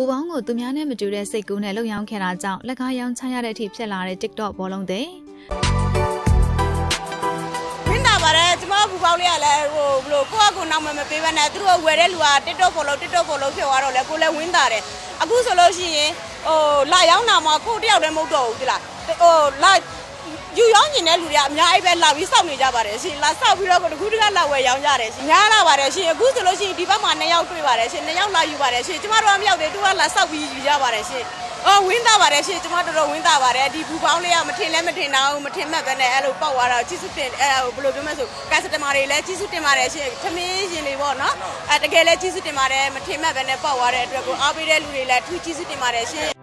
ဘူပေါင်းကိုသူများနဲ့မတူတဲ့စိတ်ကူးနဲ့လှုပ်ရောင်းခဲ့တာကြောင့်လက်ကားရောင်းချရတဲ့အထိဖြစ်လာတဲ့ TikTok ဘောလုံးတဲ့ဝင်းတာပါတယ်ကျမဘူပေါင်းလေးကလည်းဟိုဘလို့ကိုယ့်အကူနောက်မမပေးဘဲနဲ့သူတို့ဝယ်တဲ့လူက TikTok ပေါ်လို့ TikTok ပေါ်လို့ဖြစ်သွားတော့လေကိုလည်းဝင်းတာတယ်အခုဆိုလို့ရှိရင်ဟိုလာရောက်နာမှာကိုတယောက်လည်းမဟုတ်တော့ဘူးဒီလားဟိုလာ ယူရောင်းကျင်တဲ့လူတွေကအများကြီးပဲလာပြီးစောင့်နေကြပါတယ်ရှင်လာစောင့်ပြီးတော့တခုတကလာဝယ်ရောင်းကြတယ်ရှင်များလာပါတယ်ရှင်အခုဆိုလို့ရှိရင်ဒီဘက်မှာနှစ်ယောက်တွေ့ပါတယ်ရှင်နှစ်ယောက်လာယူပါတယ်ရှင်ကျမတို့ကမရောက်သေးသူကလာစောင့်ပြီးယူကြပါတယ်ရှင်အော်ဝင်းတာပါတယ်ရှင်ကျမတော်တော်ဝင်းတာပါတယ်ဒီဘူပေါင်းလေးကမထင်လဲမထင်တော့ဘူးမထင်မှတ်ပဲနဲ့အဲ့လိုပေါက်သွားတော့ကြီးစုတင်အဲ့ဟိုဘယ်လိုပြောမလဲဆိုကက်စတမာတွေလည်းကြီးစုတင်ပါတယ်ရှင်ထမင်းရင်လေးပေါ့နော်အဲတကယ်လည်းကြီးစုတင်ပါတယ်မထင်မှတ်ပဲနဲ့ပေါက်သွားတဲ့အတွက်ကိုအားပေးတဲ့လူတွေလည်းထူးကြီးစုတင်ပါတယ်ရှင်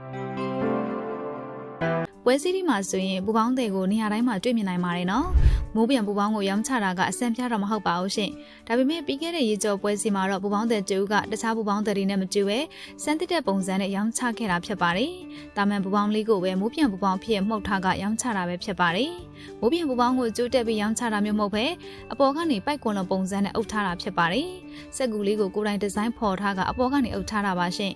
ပွဲစည်းဒီမှာဆိုရင်ဘူပေါင်းတွေကိုနေရာတိုင်းမှာတွေ့မြင်နိုင်ပါတယ်နော်မိုးပြန်ဘူပေါင်းကိုရောင်းချတာကအဆင်ပြတော့မဟုတ်ပါဘူးရှင်ဒါပေမဲ့ပြီးခဲ့တဲ့ရေကျော်ပွဲစီမှာတော့ဘူပေါင်းတဲ့တူကတခြားဘူပေါင်းတွေနဲ့မတူပဲစမ်းသစ်တဲ့ပုံစံနဲ့ရောင်းချခဲ့တာဖြစ်ပါတယ်ဒါမှန်ဘူပေါင်းလေးကိုပဲမိုးပြန်ဘူပေါင်းဖြစ်မှုတ်ထားကရောင်းချတာပဲဖြစ်ပါတယ်မိုးပြန်ဘူပေါင်းကိုကျိုးတက်ပြီးရောင်းချတာမျိုးမဟုတ်ပဲအပေါ်ကနေပိုက်ကွန်လုံးပုံစံနဲ့အုပ်ထားတာဖြစ်ပါတယ်စက်ကူလေးကိုကိုယ်တိုင်ဒီဇိုင်းဖော်ထားကအပေါ်ကနေအုပ်ထားတာပါရှင်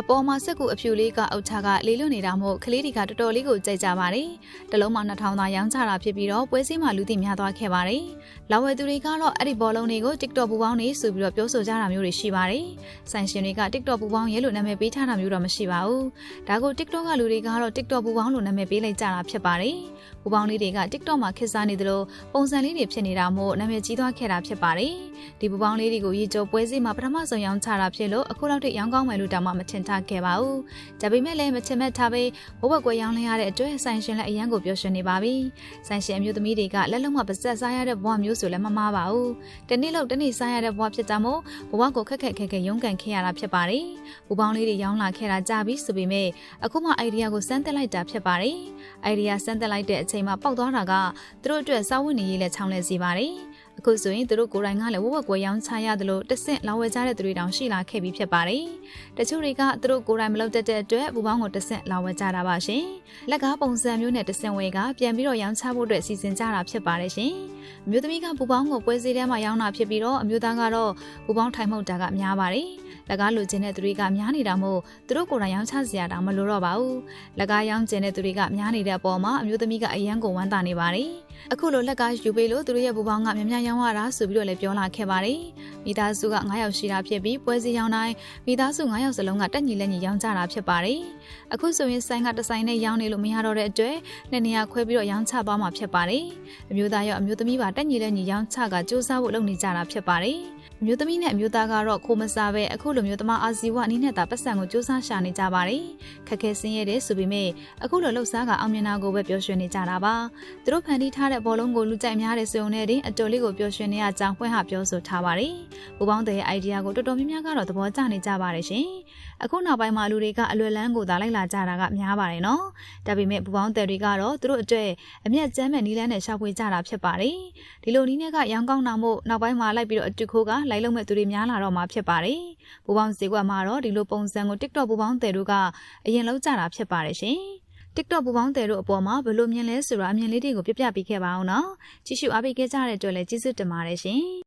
အပေါ်မှာစက်ကူအဖြူလေးကအုတ်ချကလေးလွတ်နေတာမို့ကလေးတွေကတော်တော်လေးကိုကြိုက်ကြပါတယ်။တလုံးမှာ2000သာရောင်းချတာဖြစ်ပြီးတော့ပွဲစည်းမှာလူသိများသွားခဲ့ပါတယ်။လာဝယ်သူတွေကတော့အဲ့ဒီဘောလုံးတွေကို TikTok ပူပေါင်းနေဆိုပြီးတော့ပြောဆိုကြတာမျိုးတွေရှိပါတယ်။ဆိုင်ရှင်တွေက TikTok ပူပေါင်းရဲ့လို့နာမည်ပေးထားတာမျိုးတော့မရှိပါဘူး။ဒါကို TikTok ကလူတွေကတော့ TikTok ပူပေါင်းလို့နာမည်ပေးလိုက်ကြတာဖြစ်ပါတယ်။ပူပေါင်းလေးတွေက TikTok မှာခေတ်စားနေသလိုပုံစံလေးတွေဖြစ်နေတာမို့နာမည်ကြီးသွားခဲ့တာဖြစ်ပါတယ်။ဒီပူပေါင်းလေးတွေကိုရေကျော်ပွဲစည်းမှာပထမဆုံးရောင်းချတာဖြစ်လို့အခုလောက်ထိရောင်းကောင်းမယ်လို့တောင်မှမထင်ထားခဲ့ပါဘူး။ဒါပေမဲ့လည်းမချင်မဲ့ထားပြီးဘဝကွယ်ရောင်းလဲရတဲ့အတွက်ဆိုင်ရှင်လည်းအရန်ကိုပြောရှင်နေပါပြီ။ဆိုင်ရှင်အမျိုးသမီးတွေကလက်လုံးမပါဆက်စားရတဲ့ဘဝမျိုးဆိုလည်းမမားပါဘူး။တနေ့လောက်တနေ့စားရတဲ့ဘဝဖြစ်တာမို့ဘဝကိုခက်ခက်ခဲခဲရုန်းကန်ခဲ့ရတာဖြစ်ပါတယ်။ဘူပေါင်းလေးတွေရောင်းလာခဲ့တာကြာပြီဆိုပေမဲ့အခုမှအိုင်ဒီယာကိုစမ်းသစ်လိုက်တာဖြစ်ပါတယ်။အိုင်ဒီယာစမ်းသစ်လိုက်တဲ့အချိန်မှာပေါက်သွားတာကသူတို့အတွက်စားဝတ်နေရေးလည်းချောင်းလဲစေပါတယ်။ အခုဆိုရင်သူတို့ကိုယ်တိုင်ကလည်းဝဝကွယ်ရောင်းချရတယ်လို့တဆင့်လောင်းဝဲကြတဲ့သူတွေတောင်ရှိလာခဲ့ပြီးဖြစ်ပါတယ်။တချို့တွေကသူတို့ကိုယ်တိုင်မလုပ်တတ်တဲ့အတွက်ဘူပေါင်းကိုတဆင့်လောင်းဝဲကြတာပါရှင်။လက်ကားပုံစံမျိုးနဲ့တဆင့်ဝဲကပြန်ပြီးတော့ရောင်းချဖို့အတွက်စီစဉ်ကြတာဖြစ်ပါတယ်ရှင်။အမျိုးသမီးကဘူပေါင်းကိုပွဲစည်းထဲမှာရောင်းတာဖြစ်ပြီးတော့အမျိုးသားကတော့ဘူပေါင်းထိုင်မှုတ်တာကများပါတယ်။လက်ကားလိုချင်တဲ့သူတွေကများနေတာမို့သူတို့ကိုယ်တိုင်ရောင်းချစရာတောင်မလိုတော့ပါဘူး။လက်ကားရောင်းချင်တဲ့သူတွေကများနေတဲ့အပေါ်မှာအမျိုးသမီးကအယံကိုဝမ်းသာနေပါတယ်။ အခုလိုလက်ကားယူပေးလို့သူတို့ရဲ့ဘူပေါင်းကမြ мян ရောင်းရတာဆိုပြီးတော့လည်းပြောလာခဲ့ပါတယ်။မိသားစုက9ယောက်ရှိတာဖြစ်ပြီးပွဲစည်းရောင်းတိုင်းမိသားစု9ယောက်စလုံးကတက်ညီလက်ညီရောင်းကြတာဖြစ်ပါတယ်။အခုဆိုရင်ဆိုင်ကတစ်ဆိုင်နဲ့ရောင်းနေလို့မရတော့တဲ့အတွက်နှစ်နေရာခွဲပြီးတော့ရောင်းချသွားမှာဖြစ်ပါတယ်။အမျိုးသားရောအမျိုးသမီးပါတက်ညီလက်ညီရောင်းချကစူးစမ်းဖို့လုပ်နေကြတာဖြစ်ပါတယ်။အမျိုးသမီးနဲ့အမျိုးသားကတော့ခိုးမစားပဲအခုလိုမျိုးသမားအာဇီဝအနည်းနဲ့သာပတ်စံကိုစူးစမ်းရှာနေကြပါတယ်။ခက်ခဲဆင်းရဲတဲ့ဆိုပေမဲ့အခုလိုလှုပ်ရှားကအောင်မြင်တာကိုပဲပြောရွှင်နေကြတာပါ။သူတို့ဖန်တီးထား တဲ့ဘောလုံးကိုလူကြိုက်များတဲ့စုံနဲ့တင်အတော်လေးကိုပြောရွှင်နေရကြောင်းဖွင့်ဟပြောဆိုထားပါတယ်။ဘူပေါင်းတဲ့ရဲ့ idea ကိုတော်တော်များများကတော့သဘောကျနေကြပါတယ်ရှင်။အခုနောက်ပိုင်းမှာလူတွေကအလွယ်လန်းကိုသာလိုက်လာကြတာကများပါတယ်နော်။ဒါပေမဲ့ဘူပေါင်းတဲ့တွေကတော့သူတို့အတွက်အမျက်ကျမ်းမဲ့နီးလန်းနဲ့ရှာဖွေကြတာဖြစ်ပါတယ်။ဒီလိုနီးနဲ့ကရောင်းကောင်းတာမို့နောက်ပိုင်းမှာလိုက်ပြီးတော့အတူခိုးကလိုက်လုံးမဲ့သူတွေများလာတော့မှာဖြစ်ပါတယ်။ဘူပေါင်းဈေးကွက်မှာတော့ဒီလိုပုံစံကို TikTok ဘူပေါင်းတဲ့တို့ကအရင်လောက်ကြတာဖြစ်ပါတယ်ရှင်။ TikTok ပူပေါင်းတဲ့တို့အပေါ်မှာဘယ်လိုမြင်လဲဆိုတာအမြင်လေးတွေကိုပြပြပေးခဲ့ပါအောင်နော်။ကြည့်ရှုအားပေးခဲ့ကြတဲ့အတွက်လည်းကျေးဇူးတင်ပါတယ်ရှင်။